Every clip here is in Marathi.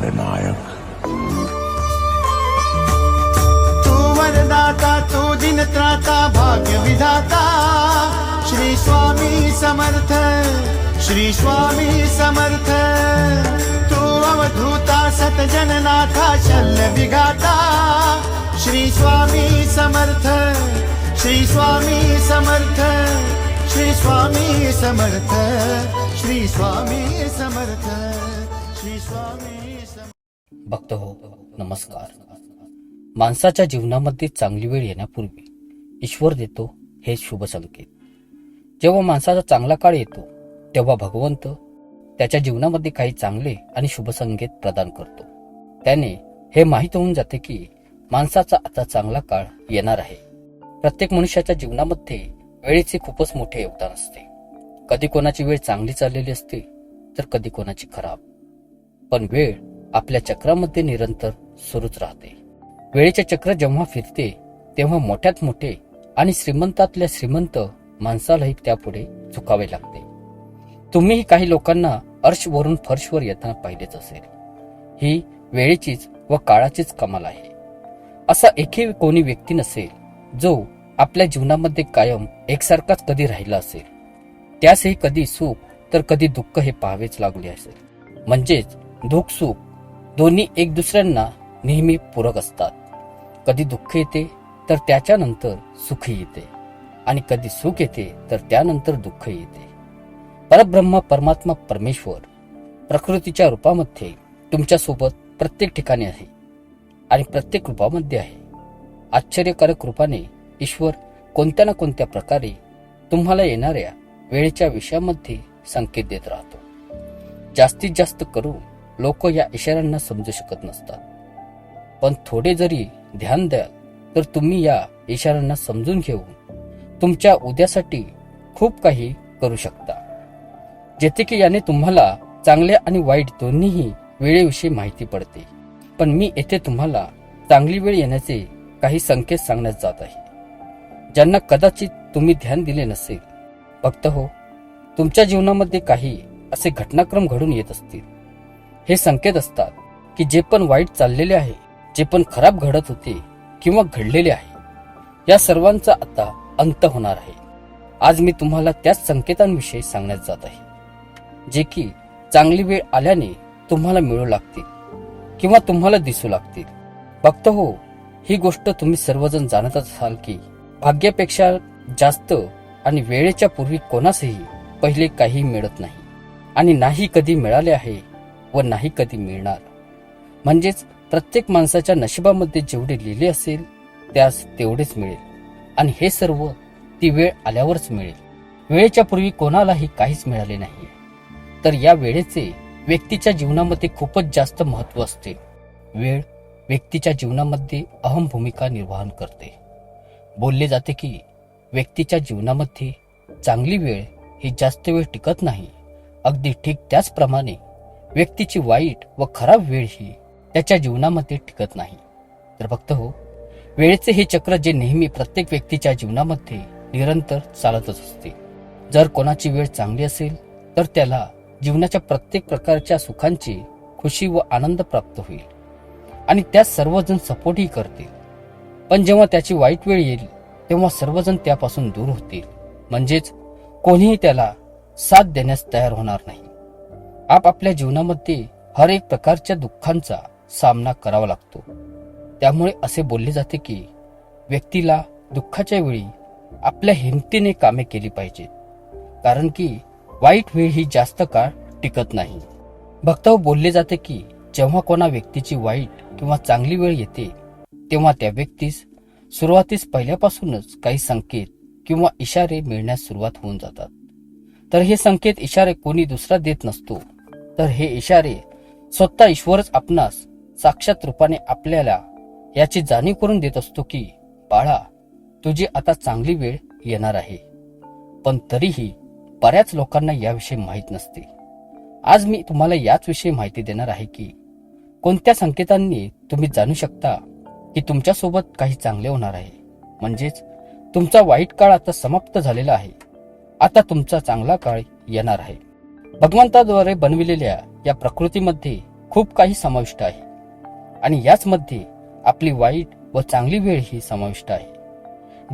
ब्रह्मांड नायक तू वरदाता तू दिनत्राता भाग्य विधाता श्री स्वामी समर्थ श्री स्वामी समर्थ। तू अवधूता सतजननाथा शल्य विघाता श्री स्वामी समर्थ श्री स्वामी समर्थ श्री स्वामी समर्थ श्री स्वामी समर्थ श्री स्वामी भक्त हो नमस्कार. माणसाच्या जीवनामध्ये चांगली वेळ येण्यापूर्वी ईश्वर देतो हे शुभ संकेत. जेव्हा माणसाचा चांगला काळ येतो तेव्हा भगवंत त्याच्या जीवनामध्ये काही चांगले आणि शुभ संकेत प्रदान करतो. त्याने हे माहीत होऊन जाते की माणसाचा आता चांगला काळ येणार आहे. प्रत्येक मनुष्याच्या जीवनामध्ये वेळेचे खूपच मोठे योगदान असते. कधी कोणाची वेळ चांगली चाललेली असते तर कधी कोणाची खराब. पण वेळ आपल्या चक्रामध्ये निरंतर सुरूच राहते. वेळेचे चक्र जेव्हा फिरते तेव्हा मोठ्यात मोठे आणि श्रीमंतातल्या श्रीमंत माणसालाही त्यापुढे झुकावे लागते. तुम्हीही काही लोकांना अर्शवरून फर्शवर येताना पाहिलेच असेल. ही वेळेचीच व काळाचीच कमाल आहे. असा एकही कोणी व्यक्ती नसेल जो आपल्या जीवनामध्ये कायम एकसारखाच कधी राहिला असेल. त्यासही कधी सुख तर कधी दुःख हे पाहावेच लागले असेल. म्हणजेच दुःख सुख दोन्ही एक दुसऱ्यांना नेहमी पूरक असतात. कधी दुःख येते तर त्याच्यानंतर सुखही येते. आणि कधी सुख येते तर त्यानंतर दुःख येते. परब्रह्म परमात्मा परमेश्वर प्रकृतीच्या रूपामध्ये तुमच्यासोबत प्रत्येक ठिकाणी आहे आणि प्रत्येक रूपामध्ये आहे. आश्चर्यकारक रूपाने ईश्वर कोणत्या ना कोणत्या प्रकारे तुम्हाला येणाऱ्या वेळेच्या विषयामध्ये संकेत देत राहतो. जास्तीत जास्त करून लोक या इशाऱ्यांना समजू शकत नसतात. पण थोडे जरी ध्यान द्याल तर तुम्ही या इशाऱ्यांना समजून घेऊन तुमच्या उद्यासाठी खूप काही करू शकता. जेथे की याने तुम्हाला चांगले आणि वाईट दोन्हीही वेळेविषयी माहिती पडते. पण मी येथे तुम्हाला चांगली वेळ येण्याचे काही संकेत सांगण्यात जात आहे. ज्यांना कदाचित तुम्ही ध्यान दिले नसेल. फक्त हो तुमच्या जीवनामध्ये काही असे घटनाक्रम घडून येत असतील. हे संकेत असतात की जे पण वाईट चाललेले आहे जे पण खराब घडत होते किंवा घडलेले आहे या सर्वांचा आता अंत होणार आहे. आज मी तुम्हाला त्याच संकेतांविषयी सांगण्यात जात आहे जे की चांगली वेळ आल्याने तुम्हाला मिळू लागतील किंवा तुम्हाला दिसू लागतील. फक्त हो ही गोष्ट तुम्ही सर्वजण जाणतच असाल की भाग्यापेक्षा जास्त आणि वेळेच्या पूर्वी कोणासही पहिले काही मिळत नाही आणि नाही कधी मिळाले आहे व नाही कधी मिळणार. म्हणजेच प्रत्येक माणसाच्या नशिबामध्ये जेवढे लिहिले असेल त्यास तेवढेच मिळेल. आणि हे सर्व ती वेळ आल्यावरच मिळेल. वेळेच्या पूर्वी कोणालाही काहीच मिळाले नाही तर या वेळेचे व्यक्तीच्या जीवनामध्ये खूपच जास्त महत्त्व असते. वेळ व्यक्तीच्या जीवनामध्ये अहम भूमिका निर्वाहन करते. बोलले जाते की व्यक्तीच्या जीवनामध्ये चांगली वेळ ही जास्त वेळ टिकत नाही. अगदी ठीक त्याचप्रमाणे व्यक्तीची वाईट व खराब वेळ ही त्याच्या जीवनामध्ये टिकत नाही. तर फक्त हो वेळेचे हे चक्र जे नेहमी प्रत्येक व्यक्तीच्या जीवनामध्ये निरंतर चालतच असते. जर कोणाची वेळ चांगली असेल तर त्याला जीवनाच्या प्रत्येक प्रकारच्या सुखांची खुशी व आनंद प्राप्त होईल. आणि त्यास सर्वजण सपोर्टही करतील. पण जेव्हा त्याची वाईट वेळ येईल तेव्हा सर्वजण त्यापासून दूर होतील. म्हणजेच कोणीही त्याला साथ देण्यास तयार होणार नाही. आपापल्या जीवनामध्ये हर एक प्रकारच्या दुःखांचा सामना करावा लागतो. त्यामुळे असे बोलले जाते की व्यक्तीला दुःखाच्या वेळी आपल्या हिमतीने कामे केली पाहिजेत. कारण की वाईट वेळ ही जास्त काळ टिकत नाही. भक्ताव बोलले जाते की जेव्हा कोणा व्यक्तीची वाईट किंवा चांगली वेळ येते तेव्हा त्या व्यक्तीस सुरुवातीस पहिल्यापासूनच काही संकेत किंवा इशारे मिळण्यास सुरुवात होऊन जातात. तर हे संकेत इशारे कोणी दुसरा देत नसतो. तर हे इशारे स्वतः ईश्वरच आपणास साक्षात रूपाने आपल्याला याची जाणीव करून देत असतो की बाळा तुझी आता चांगली वेळ येणार आहे. पण तरीही बऱ्याच लोकांना याविषयी माहीत नसते. आज मी तुम्हाला याच विषयी माहिती देणार आहे की कोणत्या संकेतांनी तुम्ही जाणू शकता की तुमच्यासोबत काही चांगले होणार आहे. म्हणजेच तुमचा वाईट काळ आता समाप्त झालेला आहे. आता तुमचा चांगला काळ येणार आहे. भगवंताद्वारे बनविलेल्या या प्रकृतीमध्ये खूप काही समाविष्ट आहे. आणि याचमध्ये आपली वाईट व चांगली वेळ ही समाविष्ट आहे.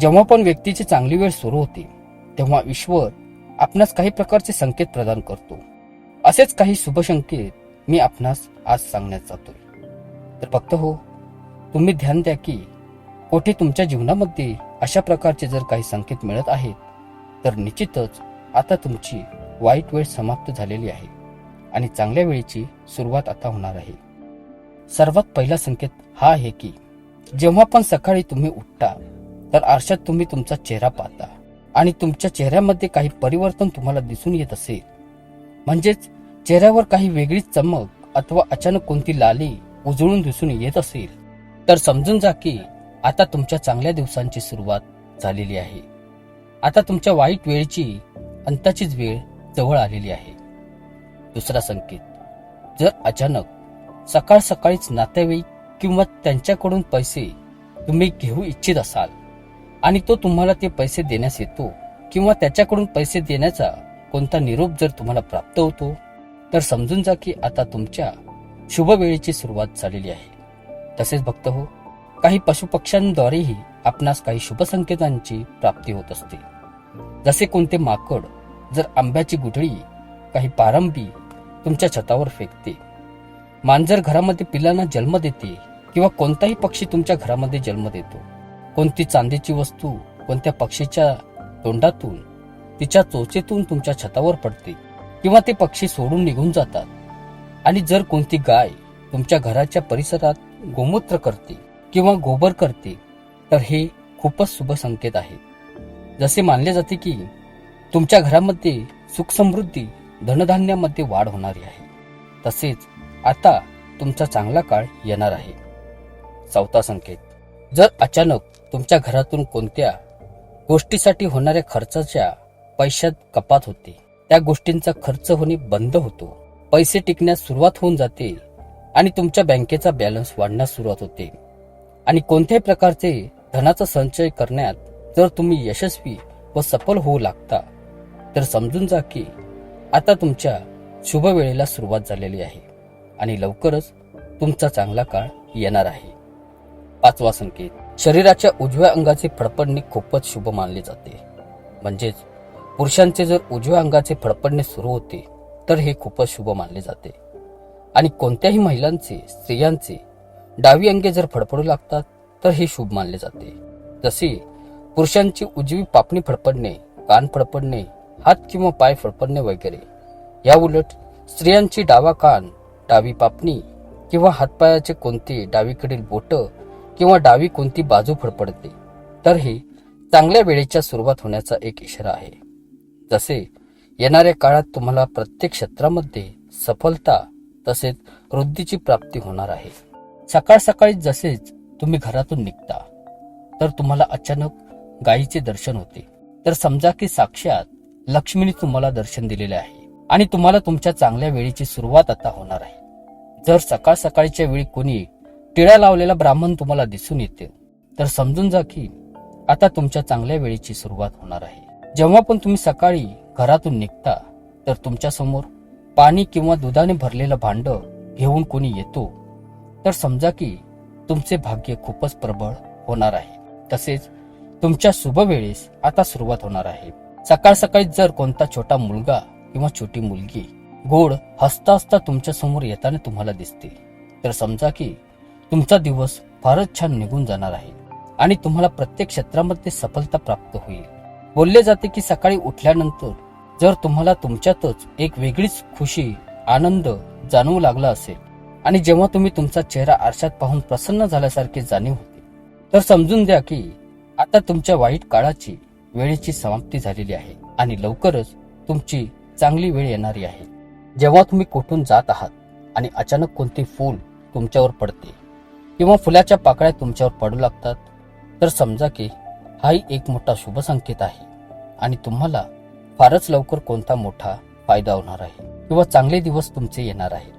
जेव्हा पण व्यक्तीची चांगली वेळ सुरू होते तेव्हा ईश्वर आपणास काही प्रकारचे संकेत प्रदान करतो. असेच काही शुभ संकेत मी आपणास आज सांगण्यात जातोय. तर फक्त हो तुम्ही ध्यान द्या की कोठे तुमच्या जीवनामध्ये अशा प्रकारचे जर काही संकेत मिळत आहेत तर निश्चितच आता तुमची वाईट वेळ समाप्त झालेली आहे आणि चांगल्या वेळेची सुरुवात आता होणार आहे. सर्वात पहिला संकेत हा आहे की जेव्हा पण सकाळी तुम्ही उठता तर आरशात तुम्ही तुमचा चेहरा पाहता आणि तुमच्या चेहऱ्यामध्ये काही परिवर्तन तुम्हाला दिसून येत असेल. म्हणजेच चेहऱ्यावर काही वेगळीच चमक अथवा अचानक कोणती लाली उजळून दिसून येत असेल. तर समजून जा की आता तुमच्या चांगल्या दिवसांची सुरुवात झालेली आहे. आता तुमच्या वाईट वेळेची अंताचीच वेळ जवळ आलेली आहे. दुसरा संकेत जर अचानक सकाळ सकाळीच नातेवाईक किंवा त्यांच्याकडून पैसे तुम्ही घेऊ इच्छित असाल आणि तो तुम्हाला ते पैसे देण्यास येतो किंवा त्याच्याकडून पैसे देण्याचा कोणता निरोप जर तुम्हाला प्राप्त होतो तर समजून जा की आता तुमच्या शुभ वेळेची सुरुवात झालेली आहे. तसेच भक्त हो काही पशुपक्ष्यांद्वारेही आपणास काही शुभ संकेतांची प्राप्ती होत असते. जसे कोणते माकड जर आंब्याची गुठळी काही पारंबी तुमच्या छतावर फेकते. मांजर घरामध्ये पिलांना जन्म देते किंवा कोणताही पक्षी तुमच्या घरामध्ये जन्म देतो. कोणती चांदीची वस्तू कोणत्या पक्षीच्या तोंडातून तिच्या चोचेतून तुमच्या छतावर पडते किंवा ते पक्षी सोडून निघून जातात. आणि जर कोणती गाय तुमच्या घराच्या परिसरात गोमूत्र करते किंवा गोबर करते तर हे खूपच शुभ संकेत आहे. जसे मानले जाते की तुमच्या घरामध्ये सुख समृद्धी धनधान्यामध्ये वाढ होणारी आहे. तसेच आता तुमचा चांगला काळ येणार आहे. चौथा संकेत. जर अचानक तुमच्या घरातून कोणत्या गोष्टीसाठी होणाऱ्या खर्चाच्या पैशात कपात होते त्या गोष्टींचा खर्च होणे बंद होतो पैसे टिकण्यास सुरुवात होऊन जाते आणि तुमच्या बँकेचा बॅलन्स वाढण्यास सुरुवात होते आणि कोणत्याही प्रकारचे धनाचा संचय करण्यात जर तुम्ही यशस्वी व सफल होऊ लागता तर समजून जा की आता तुमच्या शुभ वेळेला सुरुवात झालेली आहे आणि लवकरच तुमचा चांगला काळ येणार आहे. पाचवा संकेत. शरीराच्या उजव्या अंगाचे फडफडणे खूपच शुभ मानले जाते. म्हणजेच पुरुषांचे जर उजव्या अंगाचे फडफडणे सुरू होते तर हे खूपच शुभ मानले जाते. आणि कोणत्याही महिलांचे स्त्रियांचे डावी अंगे जर फडफडू लागतात तर हे शुभ मानले जाते. जसे पुरुषांची उजवी पापणी फडफडणे कान फडफडणे हात किंवा पाय फडफडणे वगैरे. या उलट स्त्रियांची डावा कान डावी पापणी किंवा हातपायाचे कोणते डावीकडील बोट किंवा डावी कोणती बाजू फडफडते. तर हे चांगल्या वेळेच्या सुरुवात होण्याचा एक इशारा आहे. जसे येणाऱ्या काळात तुम्हाला प्रत्येक क्षेत्रामध्ये सफलता तसेच वृद्धीची प्राप्ती होणार आहे. सकाळ सकाळी जसेच तुम्ही घरातून निघता तर तुम्हाला अचानक गायीचे दर्शन होते. तर समजा की साक्षात लक्ष्मीने तुम्हाला दर्शन दिलेले आहे. आणि तुम्हाला तुमच्या चांगल्या वेळेची सुरुवात आता होणार आहे. जर सकाळ सकाळच्या वेळी कोणी टिळा लावलेला ब्राह्मण तुम्हाला दिसून येते तर समजून जा की आता तुमच्या चांगल्या वेळेची सुरुवात होणार आहे. जेव्हा पण तुम्ही सकाळी घरातून निघता तर तुमच्यासमोर पाणी किंवा दुधाने भरलेलं भांड घेऊन कोणी येतो तर समजा की तुमचे भाग्य खूपच प्रबळ होणार आहे. तसेच तुमच्या शुभ वेळेस आता सुरुवात होणार आहे. सकाळ सकाळी जर कोणता छोटा मुलगा किंवा छोटी मुलगी गोड हसता हसता तुमच्यासमोर येताना तुम्हाला दिसते तर समजा की तुमचा दिवस फारच छान निघून जाणार आहे आणि तुम्हाला प्रत्येक क्षेत्रामध्ये सफलता प्राप्त होईल. बोलले जाते की सकाळी उठल्यानंतर जर तुम्हाला तुमच्यातच एक वेगळीच खुशी आनंद जाणवू लागला असेल आणि जेव्हा तुम्ही तुमचा चेहरा आरशात पाहून प्रसन्न झाल्यासारखे जाणीव होते तर समजून द्या की आता तुमच्या वाईट काळाची वेळेची समाप्ती झालेली आहे आणि लवकरच तुमची चांगली वेळ येणारी आहे. जेव्हा तुम्ही कुठून जात आहात आणि अचानक कोणते फूल तुमच्यावर पडते किंवा फुलाच्या पाकळ्या तुमच्यावर पडू लागतात तर समजा की हाही एक मोठा शुभ संकेत आहे आणि तुम्हाला फारच लवकर कोणता मोठा फायदा होणार आहे किंवा चांगले दिवस तुमचे येणार आहे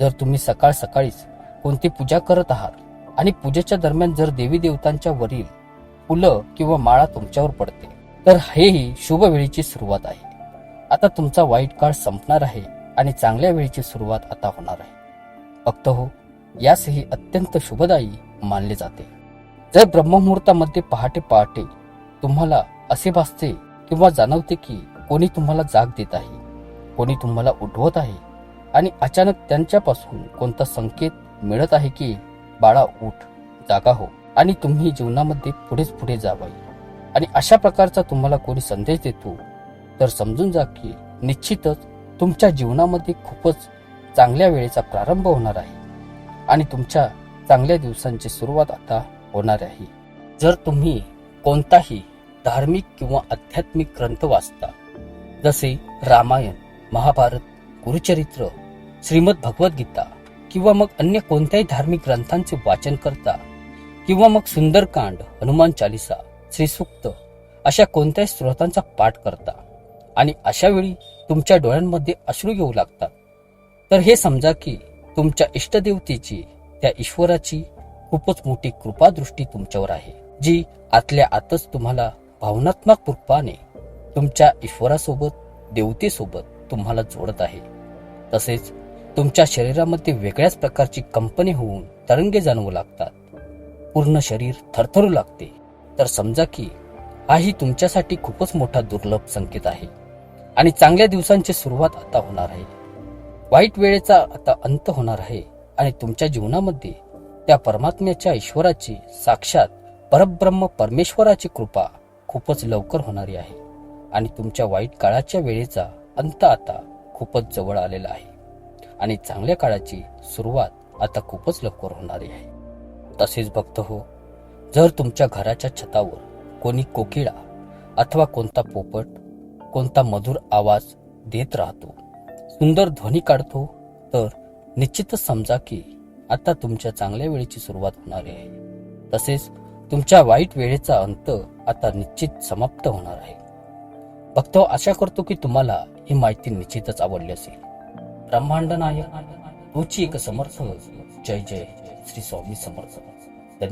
जर तुम्ही सकाळ सकाळीच कोणती पूजा करत आहात आणि पूजेच्या दरम्यान जर देवी देवतांच्या वरील फुलं किंवा माळा तुमच्यावर पडते. तर हेही शुभ वेळेची सुरुवात आहे. आता तुमचा वाईट काळ संपणार आहे आणि चांगल्या वेळेची सुरुवात आता होणार आहे. भक्त हो यासही अत्यंत शुभदायी मानले जाते. जर ब्रह्ममुहूर्तामध्ये पहाटे पहाटे तुम्हाला असे भासते किंवा जाणवते की कोणी तुम्हाला जाग देत आहे कोणी तुम्हाला उठवत आहे आणि अचानक त्यांच्यापासून कोणता संकेत मिळत आहे की बाळा उठ जागा हो. आणि तुम्ही जीवनामध्ये पुढेच पुढे जावाई आणि अशा प्रकारचा तुम्हाला कोणी संदेश देतो तर समजून जा की निश्चितच तुमच्या जीवनामध्ये खूपच चांगल्या वेळेचा प्रारंभ होणार आहे. आणि तुमच्या चांगल्या दिवसांची सुरुवात आता होणार आहे. जर तुम्ही कोणताही धार्मिक किंवा आध्यात्मिक ग्रंथ वाचता जसे रामायण महाभारत गुरुचरित्र श्रीमद भगवद्गीता किंवा मग अन्य कोणत्याही धार्मिक ग्रंथांचे वाचन करता किंवा मग सुंदरकांड हनुमान चालिसा श्रीसुक्त अशा कोणत्याही स्रोतांचा पाठ करता. आणि अशा वेळी तुमच्या डोळ्यांमध्ये अश्रू येऊ लागतात. तर हे समजा की तुमच्या इष्टदेवतेची त्या ईश्वराची खूपच मोठी कृपादृष्टी तुमच्यावर आहे जी आतल्या आतच तुम्हाला भावनात्मक रूपाने तुमच्या ईश्वरासोबत देवतेसोबत तुम्हाला जोडत आहे. तसेच तुमच्या शरीरामध्ये वेगळ्याच प्रकारची कंपनी होऊन तरंगे जाणवू लागतात. पूर्ण शरीर थरथरू लागते. तर समजा की हाही तुमच्यासाठी खूपच मोठा दुर्लभ संकेत आहे. आणि चांगल्या दिवसांची सुरुवात आता होणार आहे. वाईट वेळेचा आता अंत होणार आहे. आणि तुमच्या जीवनामध्ये त्या परमात्म्याच्या ईश्वराची साक्षात परब्रह्म परमेश्वराची कृपा खूपच लवकर होणारी आहे. आणि तुमच्या वाईट काळाच्या वेळेचा अंत आता खूपच जवळ आलेला आहे. आणि चांगल्या काळाची सुरुवात आता खूपच लवकर होणारी आहे. तसेच भक्त हो. जर तुमच्या घराच्या छतावर कोणी कोकिळा अथवा कोणता पोपट कोणता मधुर आवाज देत राहतो सुंदर ध्वनी काढतो तर निश्चितच समजा की आता तुमच्या चांगल्या वेळेची सुरुवात होणार आहे. तसेच तुमच्या वाईट वेळेचा अंत आता निश्चित समाप्त होणार आहे. भक्त आशा करतो की तुम्हाला ही माहिती निश्चितच आवडली असेल. ब्रह्मांड नायक तुची एक समर्थ. जय जय. श्री स्वामी समर्थ